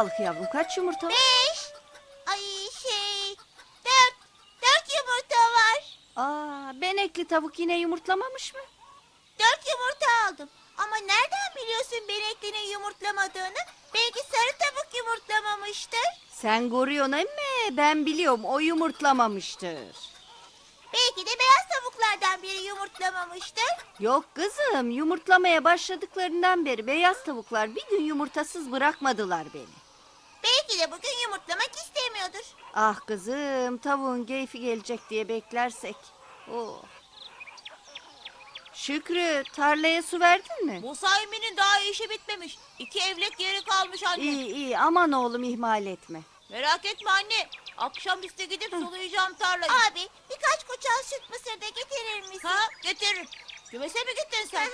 sağlık yavrum. Kaç yumurta var? Beş. Ay şey. Dört. Dört yumurta var. Aa, benekli tavuk yine yumurtlamamış mı? Dört yumurta aldım. Ama nereden biliyorsun beneklinin yumurtlamadığını? Belki sarı tavuk yumurtlamamıştır. Sen koruyorsun emme. Ben biliyorum o yumurtlamamıştır. Belki de beyaz tavuklardan biri yumurtlamamıştır. Yok kızım yumurtlamaya başladıklarından beri beyaz tavuklar bir gün yumurtasız bırakmadılar beni. Belki de bugün yumurtlamak istemiyordur. Ah kızım tavuğun keyfi gelecek diye beklersek. Oh. Şükrü tarlaya su verdin mi? Musa Emin'in daha işi bitmemiş. İki evlet geri kalmış anne. İyi iyi aman oğlum ihmal etme. Merak etme anne. Akşamüstü gidip sulayacağım tarlayı. Abi birkaç koçan süt mısır da getirir misin? Ha getiririm. Kümese mi gittin sen?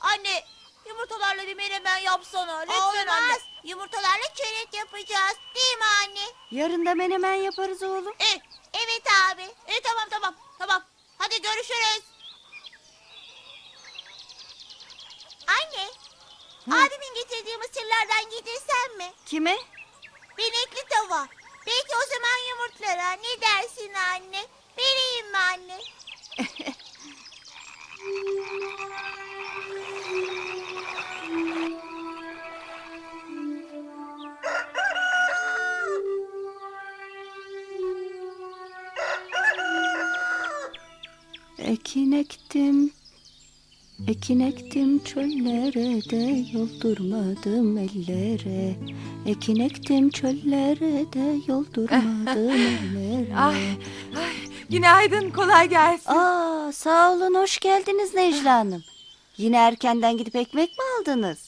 Anne yumurtalarla bir menemen yapsana. Lütfen anne. Yumurtalarla çörek yapacağız. Değil mi anne? Yarın da menemen yaparız oğlum. E, evet abi. E tamam tamam tamam. Hadi görüşürüz. Anne. Abimin getirdiği mısırlardan yedirsen mi? Kime? Benekli tava. Belki o zaman yumurtlar ha. Ne dersin anne? Vereyim mi anne? Ekin ektim, ekin ektim çöllere de yoldurmadım ellere. Ekin ektim çöllere de yoldurmadım ellere. Ay, ay, günaydın, kolay gelsin. Aa, sağ olun hoş geldiniz Necla Hanım. Yine erkenden gidip ekmek mi aldınız?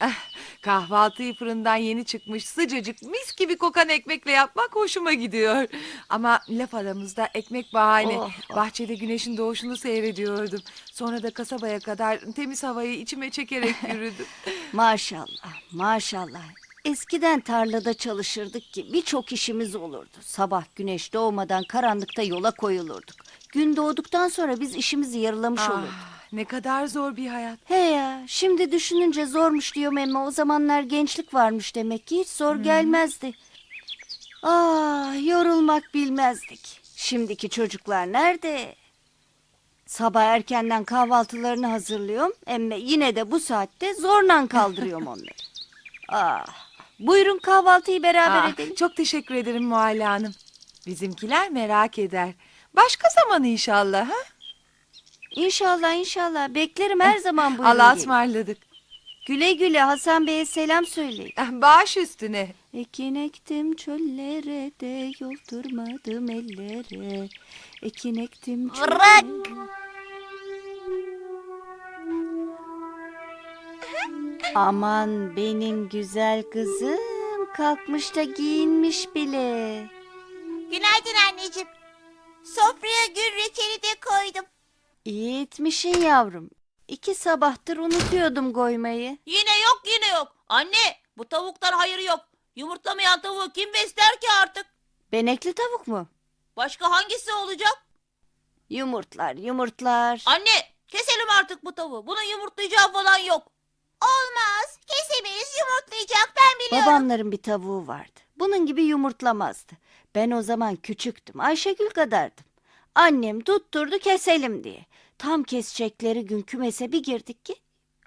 Ah, kahvaltıyı fırından yeni çıkmış sıcacık mis gibi kokan ekmekle yapmak hoşuma gidiyor. Ama laf aramızda ekmek bahane. Oh, oh. Bahçede güneşin doğuşunu seyrediyordum. Sonra da kasabaya kadar temiz havayı içime çekerek yürüdüm. Maşallah, maşallah. Eskiden tarlada çalışırdık ki birçok işimiz olurdu. Sabah güneş doğmadan karanlıkta yola koyulurduk. Gün doğduktan sonra biz işimizi yarılamış olurduk. Ne kadar zor bir hayat. He ya, şimdi düşününce zormuş diyorum ama o zamanlar gençlik varmış demek ki hiç zor gelmezdi. Ah, yorulmak bilmezdik. Şimdiki çocuklar nerede? Sabah erkenden kahvaltılarını hazırlıyorum. Emme yine de bu saatte zorla kaldırıyorum onları. Ah, buyurun kahvaltıyı beraber Ah, edelim. çok teşekkür ederim Muhalle Hanım. Bizimkiler merak eder. Başka zaman inşallah. Ha? İnşallah inşallah. Beklerim her zaman buyurun. Allah'a ısmarladık. Güle güle Hasan Bey'e selam söyleyin. Ah, Baş üstüne. Ekin ektim çöllere de yoldurmadım ellere. Ekin ektim çöllere. Aman benim güzel kızım kalkmış da giyinmiş bile. Günaydın anneciğim. Sofraya gül reçeli de koydum. İyi etmişsin yavrum. İki sabahtır unutuyordum koymayı. Yine yok yine yok. Anne bu tavuktan hayır yok. Yumurtlamayan tavuğu kim besler ki artık? Benekli tavuk mu? Başka hangisi olacak? Yumurtlar yumurtlar. Anne keselim artık bu tavuğu. Bunun yumurtlayacağı falan yok. Olmaz. Kesemeyiz yumurtlayacak ben biliyorum. Babamların bir tavuğu vardı. Bunun gibi yumurtlamazdı. Ben o zaman küçüktüm. Ayşegül kadardım. Annem tutturdu keselim diye. Tam kesecekleri gün kümese bir girdik ki.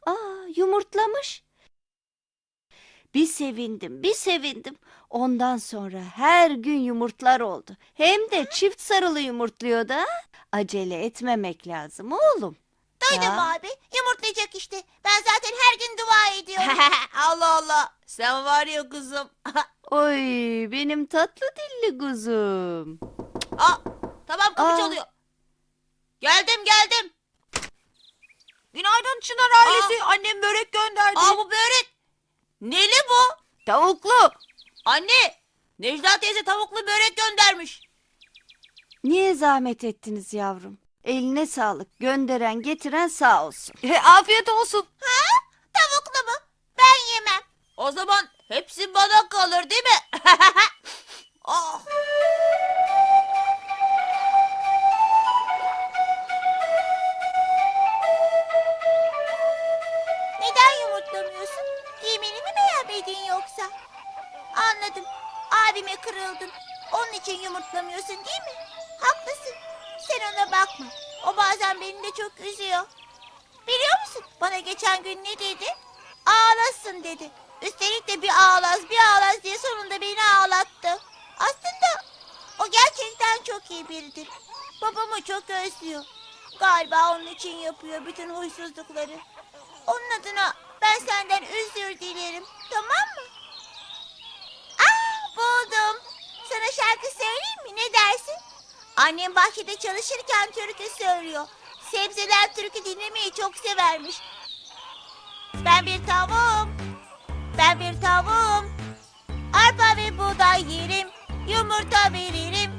Aa yumurtlamış. Bir sevindim, bir sevindim. Ondan sonra her gün yumurtlar oldu. Hem de çift sarılı yumurtluyordu. ha. Acele etmemek lazım oğlum. Duydum Ya. abi. Yumurtlayacak işte. Ben zaten her gün dua ediyorum. Allah Allah. Sen var ya kızım. Oy benim tatlı dilli kuzum. Aa, tamam kapı Aa. çalıyor. Geldim geldim. Günaydın Çınar ailesi. Annem börek gönderdi. Aa bu börek. Neli bu? Tavuklu. Anne. Necla teyze tavuklu börek göndermiş. Niye zahmet ettiniz yavrum? Eline sağlık. Gönderen getiren sağ olsun. E, afiyet olsun. Tavuklu mu? Ben yemem. O zaman hepsi bana kalır değil mi? oh. Yumurtlamıyorsun değil mi? Haklısın. Sen ona bakma. O bazen beni de çok üzüyor. Biliyor musun? Bana geçen gün ne dedi? Ağlasın dedi. Üstelik de bir ağlaz bir ağlaz diye sonunda beni ağlattı. Aslında o gerçekten çok iyi biridir. Babamı çok özlüyor. Galiba onun için yapıyor bütün huysuzlukları. Onun adına ben senden özür dilerim. Tamam mı? Buldum. Sana şarkı söyleyeyim mi? Ne dersin? Annem bahçede çalışırken türkü söylüyor. Sebzeler türkü dinlemeyi çok severmiş. Ben bir tavuğum. Ben bir tavuğum. Arpa ve buğday yerim. Yumurta veririm.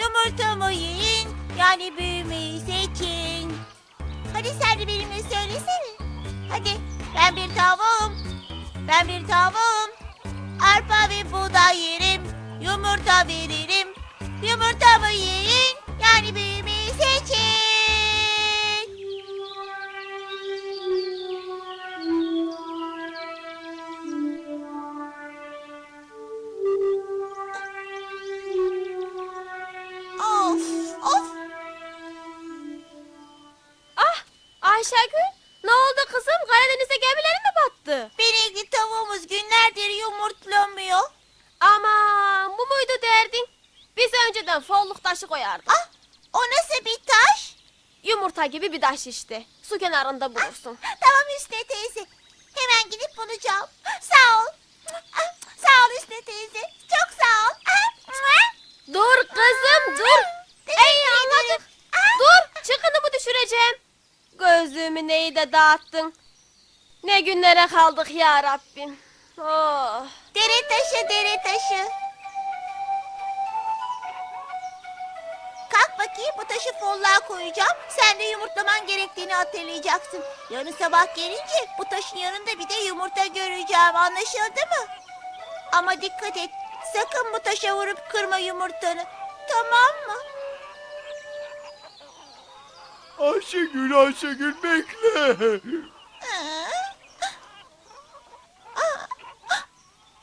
Yumurtamı yiyin. Yani büyümeyi seçin. Hadi sen de benimle söylesene. Hadi ben bir tavuğum. Ben bir tavuğum. Arpa ve buğday yerim. Yumurta veririm. Yumurtamı yiyin. Yani büyümeyi seçin. Of of. Ah Ayşegül ne oldu kızım Karadeniz'e gemileri mi battı? Benekli tavuğumuz günlerdir yumurtlamıyor. Aman bu muydu derdin? Biz önceden folluk taşı koyardık. Ah o nasıl bir taş? Yumurta gibi bir taş işte. Su kenarında bulursun. Tamam Hüsnü teyze. Hemen gidip bulacağım. Sağ ol. Ah, Sağ ol Hüsnü teyze. Çok sağ ol. Ah, Dur kızım dur. Ey anladık. Dur çıkınımı düşüreceğim. Gözlüğümü neyi de dağıttın. Ne günlere kaldık ya Rabbim. Oh. Dere taşı dere taşı. Kalk bakayım bu taşı folluğa koyacağım. Sen de yumurtlaman gerektiğini hatırlayacaksın. Yarın sabah gelince bu taşın yanında bir de yumurta göreceğim. Anlaşıldı mı? Ama dikkat et. Sakın bu taşa vurup kırma yumurtanı. Tamam Ayşegül Ayşegül bekle. Aa,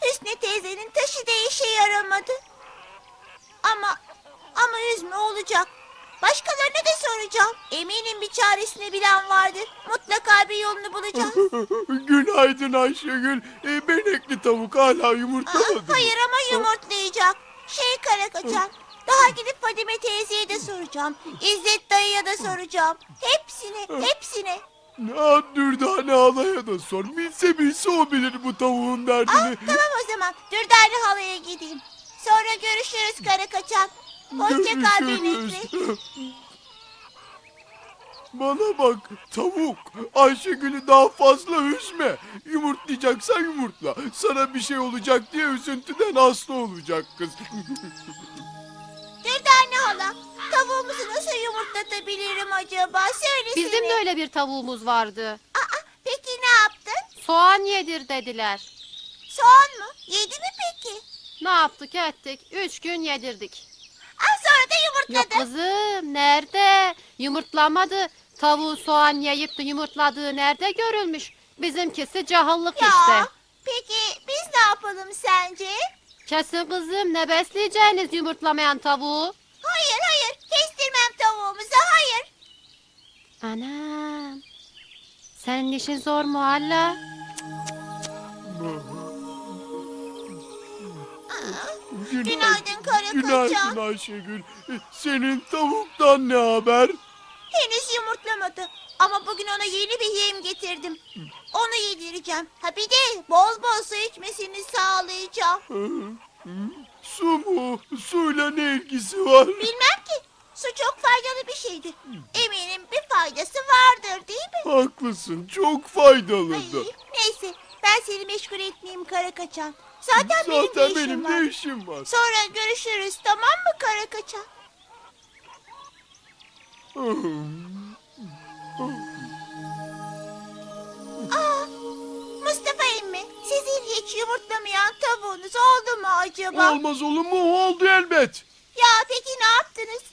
Hüsnü teyzenin taşı da işe yaramadı. Ama ama üzme olacak. Başkalarına da soracağım. Eminim bir çaresini bilen vardır. Mutlaka bir yolunu bulacağız. Günaydın Ayşegül. E, benekli tavuk hala yumurtlamadı. mı? hayır ama yumurtlayacak. Şey kara kaçan. Daha gidip Fadime teyzeye de soracağım. İzzet dayıya da soracağım. Hepsine, hepsine. Ah, Dürdane halaya da sor. Bilse bilse o bilir bu tavuğun Ah, derdini. tamam o zaman. Dürdane halaya gideyim. Sonra görüşürüz kara kaçan. Hoşça kal benekli. Bana bak tavuk. Ayşegül'ü daha fazla üzme. Yumurtlayacaksan yumurtla. Sana bir şey olacak diye üzüntüden hasta olacak kız. Hala. Tavuğumuzu nasıl yumurtlatabilirim acaba? Söylesene. Bizim de öyle bir tavuğumuz vardı. Aa, peki ne yaptın? Soğan yedir dediler. Soğan mı? Yedi mi peki? Ne yaptık ettik? Üç gün yedirdik. Ah sonra da Yok yumurtladı. kızım nerede? Yumurtlamadı. Tavuğu soğan yiyip de yumurtladığı nerede görülmüş? Bizimkisi cahillik işte. peki biz ne yapalım sence? Kesin kızım ne besleyeceğiniz yumurtlamayan tavuğu? Hayır hayır kestirmem tavuğumuzu hayır. Anam. Senin işin zor mu hala? Günaydın kara Günaydın. Ayşegül. Senin tavuktan ne haber? Henüz yumurtlamadı. Ama bugün ona yeni bir yem getirdim. Onu yedireceğim. Ha bir de bol bol su içmesini sağlayacağım. Su mu? Suyla ne ilgisi var? Bilmem ki. Su çok faydalı bir şeydir. Eminim bir faydası vardır değil mi? Haklısın. Çok Ay, faydalıdır. neyse ben seni meşgul etmeyeyim kara kaçan. Zaten, benim de Zaten işim benim var. de işim var. Sonra görüşürüz tamam mı kara kaçan? Aa, Mustafa emmi sizin hiç yumurtlamayan tavuğunuz oldu mu acaba? Olmaz olur mu? Oldu elbet. Ya peki ne yaptınız?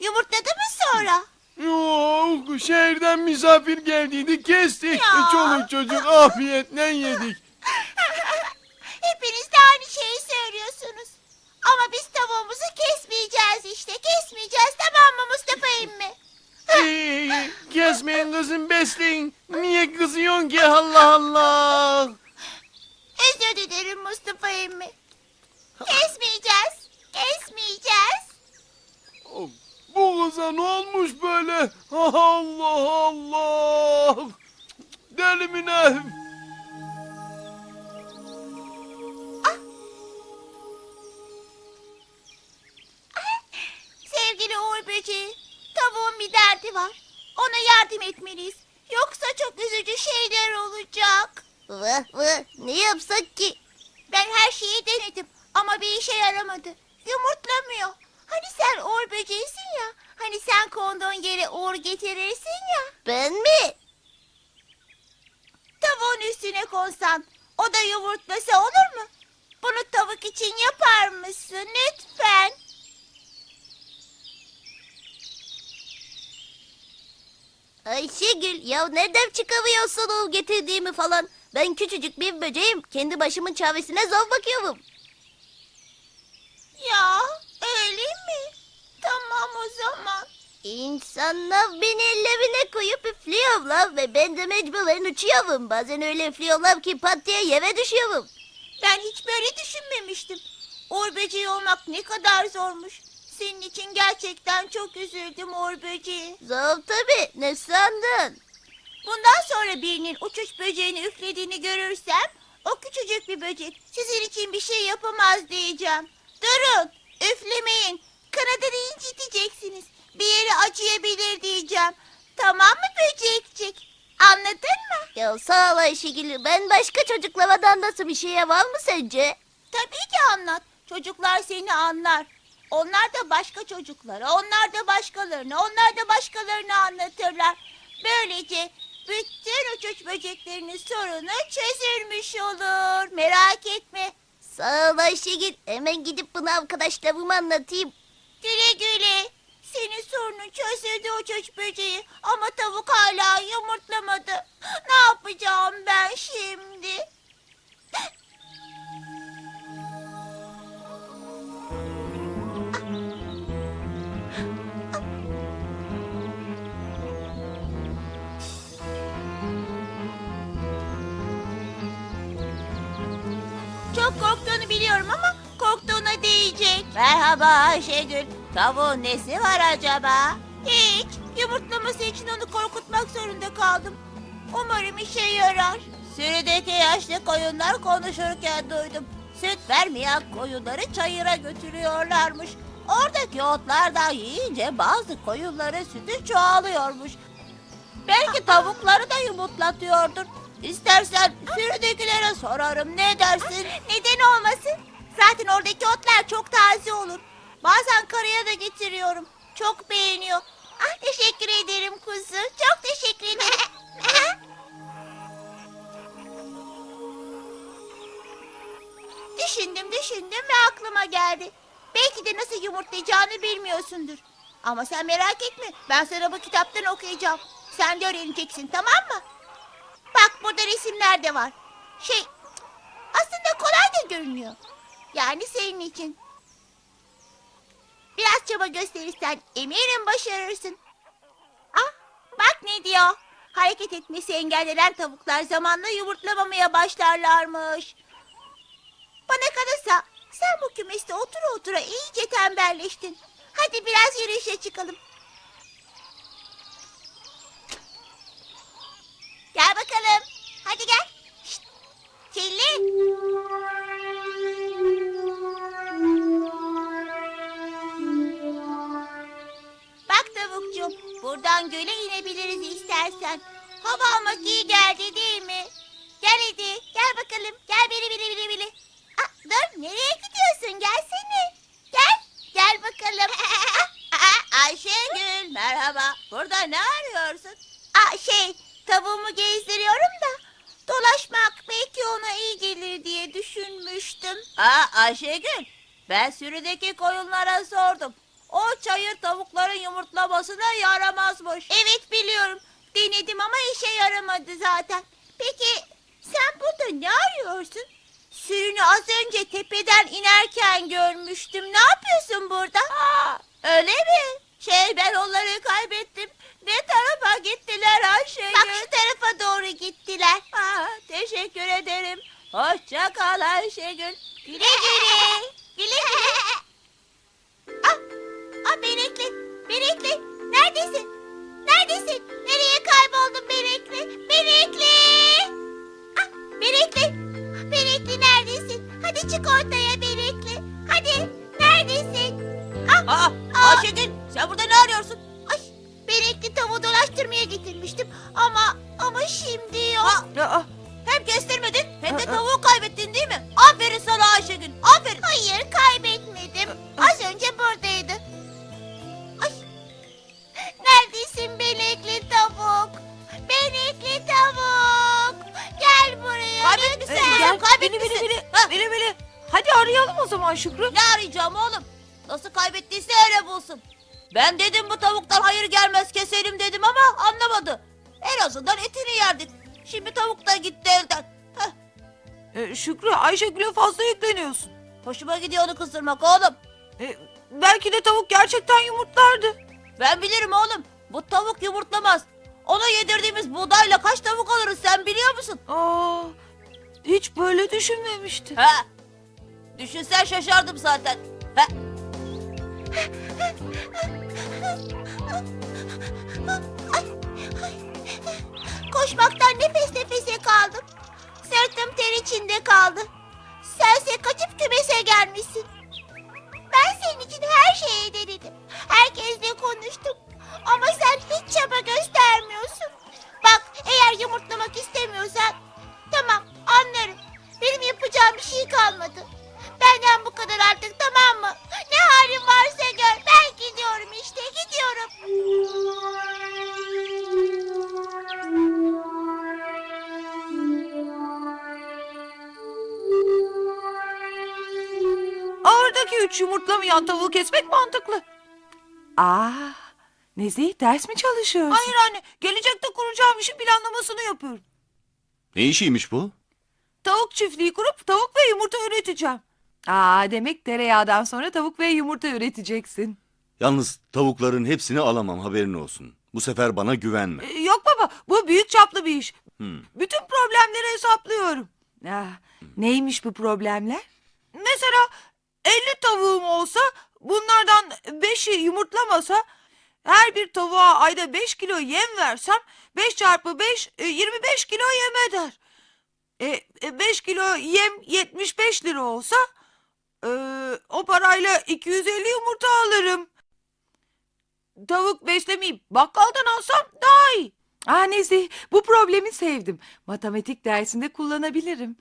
Yumurtladı mı sonra? Yok, şehirden misafir geldiydi kestik. Ya. Çoluk çocuk afiyetle yedik. Vah vah, ne yapsak ki? Ben her şeyi denedim ama bir işe yaramadı. Yumurtlamıyor. Hani sen Uğur Böceğisin ya. Hani sen konduğun yere Uğur getirirsin ya. Ben mi? Tavuğun üstüne konsan, o da yumurtlasa olur mu? Bunu tavuk için yapar mısın lütfen? Ayşegül ya nereden çıkamıyorsun o getirdiğimi falan? Ben küçücük bir böceğim. Kendi başımın çaresine zor bakıyorum. Ya öyle mi? Tamam o zaman. İnsanlar beni ellerine koyup üflüyorlar ve ben de mecburen uçuyorum. Bazen öyle üflüyorlar ki pat diye yere düşüyorum. Ben hiç böyle düşünmemiştim. Uğur böceği olmak ne kadar zormuş. Senin için gerçekten çok üzüldüm Uğur böceği. Zor tabii. Ne sandın? Bundan sonra birinin uçuş böceğini üflediğini görürsem o küçücük bir böcek sizin için bir şey yapamaz diyeceğim. Durun, üflemeyin. Kanadını inciteceksiniz. Bir yere acıyabilir diyeceğim. Tamam mı böcekcik? Anladın mı? Ya sağ ol Ayşegül. Ben başka çocuklardan nasıl bir şeye var mı sence? Tabii ki anlat. Çocuklar seni anlar. Onlar da başka çocuklara, onlar da başkalarına, onlar da başkalarına anlatırlar. Böylece bütün uçuş böceklerinin sorunu çözülmüş olur. Merak etme. Sağ ol Ayşegül. Hemen gidip bunu arkadaşlarıma anlatayım. Güle güle. Senin sorunun çözüldü uçuş böceği. Ama tavuk hala yumurtlamadı. Ne yapacağım ben şimdi? Korktuğunu biliyorum ama korktuğuna değecek. Merhaba Ayşegül. Tavuğun nesi var acaba? Hiç. Yumurtlaması için onu korkutmak zorunda kaldım. Umarım işe yarar. Sürüdeki yaşlı koyunlar konuşurken duydum. Süt vermeyen koyunları çayıra götürüyorlarmış. Oradaki otlardan yiyince bazı koyunların sütü çoğalıyormuş. Belki tavukları da yumurtlatıyordur. İstersen sürüdekilere sorarım ne dersin? Neden olmasın? Zaten oradaki otlar çok taze olur. Bazen karıya da getiriyorum. Çok beğeniyor. Ah teşekkür ederim kuzu. Çok teşekkür ederim. düşündüm düşündüm ve aklıma geldi. Belki de nasıl yumurtlayacağını bilmiyorsundur. Ama sen merak etme. Ben sana bu kitaptan okuyacağım. Sen de öğreneceksin tamam mı? Burada resimler de var. Şey aslında kolay da görünüyor. Yani senin için. Biraz çaba gösterirsen eminim başarırsın. Ah bak ne diyor. Hareket etmesi engellenen tavuklar zamanla yumurtlamamaya başlarlarmış. Bana kalırsa sen bu kümeste otura otura iyice tembelleştin. Hadi biraz yürüyüşe çıkalım. Gel bakalım. Hadi gel. Şşt. Bak tavukcuğum. Buradan göle inebiliriz istersen. Hava almak iyi geldi değil mi? Gel hadi. Gel bakalım. Gel bili bili bili bili. Aa, dur nereye gidiyorsun? Gelsene. Gel. Gel bakalım. Ayşegül merhaba. Burada ne arıyorsun? Aa, şey tavuğumu gezdiriyorum da dolaşmak belki ona iyi gelir diye düşünmüştüm. Aa Ayşegül ben sürüdeki koyunlara sordum. O çayır tavukların yumurtlamasına yaramazmış. Evet biliyorum. Denedim ama işe yaramadı zaten. Peki sen burada ne arıyorsun? sürünü az önce tepeden inerken görmüştüm. Ne yapıyorsun burada? Aa, öyle mi? Şey ben onları kaybettim. O zaman Şükrü. Ne arayacağım oğlum? Nasıl kaybettiyse öyle bulsun. Ben dedim bu tavuktan hayır gelmez keselim dedim ama anlamadı. En azından etini yerdik. Şimdi tavuk da gitti elden. Heh, Ee, Şükrü Ayşegül'e fazla yükleniyorsun. hoşuma gidiyor onu kızdırmak oğlum. Ee, belki de tavuk gerçekten yumurtlardı. Ben bilirim oğlum. Bu tavuk yumurtlamaz. Ona yedirdiğimiz buğdayla kaç tavuk alırız sen biliyor musun? Aa, hiç böyle düşünmemiştim. Ha? Düşünsen şaşardım zaten. Ha? Koşmaktan nefes nefese kaldım. Sırtım ter içinde kaldı. Sense kaçıp kümese gelmişsin. Ben senin için her şeyi denedim. Herkesle konuştum. Ama sen hiç çaba göstermiyorsun. Bak eğer yumurtlamak istemiyorsan tamam anlarım. Benim yapacağım bir şey kalmadı. Benden bu kadar artık tamam mı? Ne halin varsa gör. Ben gidiyorum işte gidiyorum. Oradaki üç yumurtlamayan tavuğu kesmek mantıklı. Aa, Nezih ders mi çalışıyorsun? Hayır anne, gelecekte kuracağım işin planlamasını yapıyorum. Ne işiymiş bu? Tavuk çiftliği kurup tavuk ve yumurta üreteceğim. Aa, demek tereyağdan sonra tavuk ve yumurta üreteceksin. Yalnız tavukların hepsini alamam haberin olsun. Bu sefer bana güvenme. Ee, yok baba, bu büyük çaplı bir iş. Hmm. Bütün problemleri hesaplıyorum. Ah, neymiş bu problemler? Mesela 50 tavuğum olsa bunlardan 5'i yumurtlamasa her bir tavuğa ayda 5 kilo yem versem 5 çarpı 5 e, 25 kilo yem eder. E, 5 kilo yem 75 lira olsa e, o parayla 250 yumurta alırım. Tavuk beslemeyip bakkaldan alsam daha iyi. Aa Nezih bu problemi sevdim. Matematik dersinde kullanabilirim.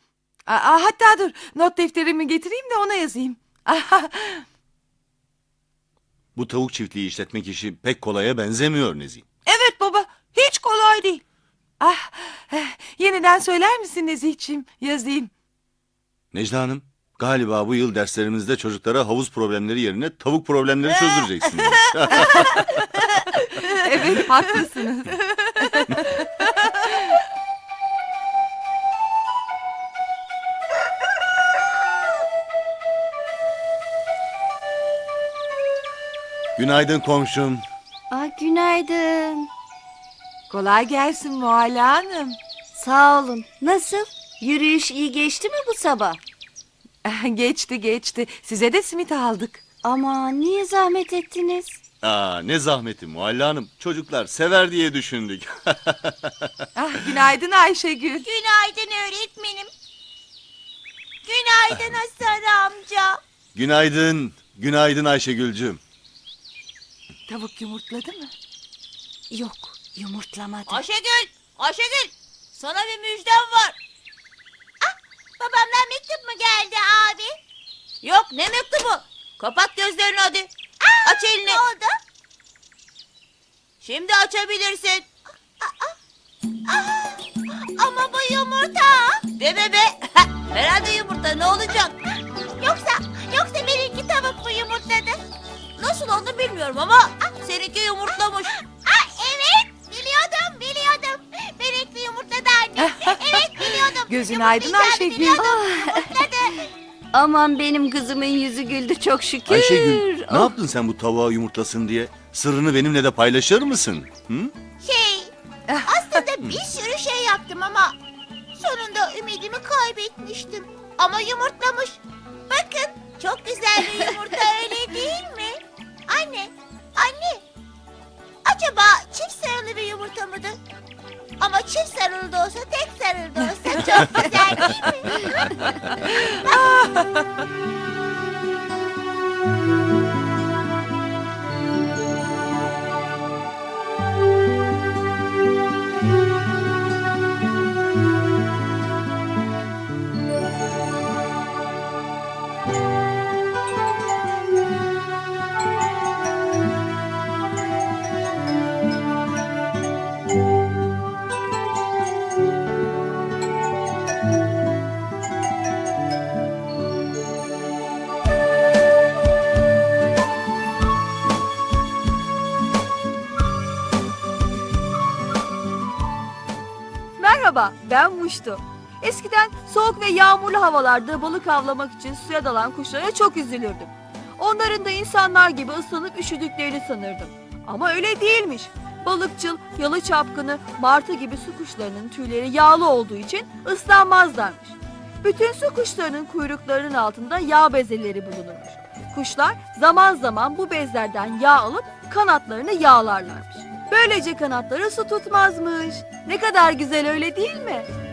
Aa, hatta dur not defterimi getireyim de ona yazayım. Bu tavuk çiftliği işletmek işi pek kolaya benzemiyor Nezih. evet baba hiç kolay değil. Ah, eh, yeniden söyler misin Nezihciğim yazayım. Necla Hanım, galiba bu yıl derslerimizde çocuklara havuz problemleri yerine tavuk problemleri çözdüreceksiniz. Evet haklısınız. Günaydın komşum. Aa, günaydın. Kolay gelsin Mualla Hanım. Sağ olun. Nasıl? Yürüyüş iyi geçti mi bu sabah? geçti geçti. Size de simit aldık. Ama niye zahmet ettiniz? Aa, ne zahmeti Mualla Hanım. Çocuklar sever diye düşündük. Ah, günaydın Ayşegül. Günaydın öğretmenim. Günaydın Hasan amca. günaydın, günaydın Ayşegül'cüm. Tavuk yumurtladı mı? Yok, yumurtlamadı. Ayşegül, Ayşegül. Sana bir müjdem var. Ah, babamdan mektup mu geldi abi? Yok, ne mektubu? Kapat gözlerini hadi. Aç elini. Ne oldu? Şimdi açabilirsin. ama bu yumurta. Deme be. Herhalde yumurta ne olacak? Yoksa, yoksa benimki tavuk mu yumurtladı? Nasıl oldu bilmiyorum ama seninki yumurtlamış. Aa, evet biliyordum biliyordum. Benimki yumurtladı anne. evet biliyordum. Gözün aydın Ayşegül. Aman benim kızımın yüzü güldü çok şükür. Ayşegül ne yaptın sen bu tavuğa yumurtlasın diye? Sırrını benimle de paylaşır mısın? Hı? Şey, aslında bir sürü şey yaptım ama sonunda ümidimi kaybetmiştim. Ama yumurtlamış. Bakın, çok güzel bir yumurta öyle değil mi? Anne, anne. Acaba çift sarılı bir yumurta mıdır? Ama çift sarılı da olsa tek sarılı da olsa çok güzel değil mi? ben Muştu. Eskiden soğuk ve yağmurlu havalarda balık avlamak için suya dalan kuşlara çok üzülürdüm. Onların da insanlar gibi ıslanıp üşüdüklerini sanırdım. Ama öyle değilmiş. Balıkçıl, yalı çapkını, martı gibi su kuşlarının tüyleri yağlı olduğu için ıslanmazlarmış. Bütün su kuşlarının kuyruklarının altında yağ bezeleri bulunurmuş. Kuşlar zaman zaman bu bezlerden yağ alıp kanatlarını yağlarlarmış. Böylece kanatları su tutmazmış. Ne kadar güzel öyle değil mi?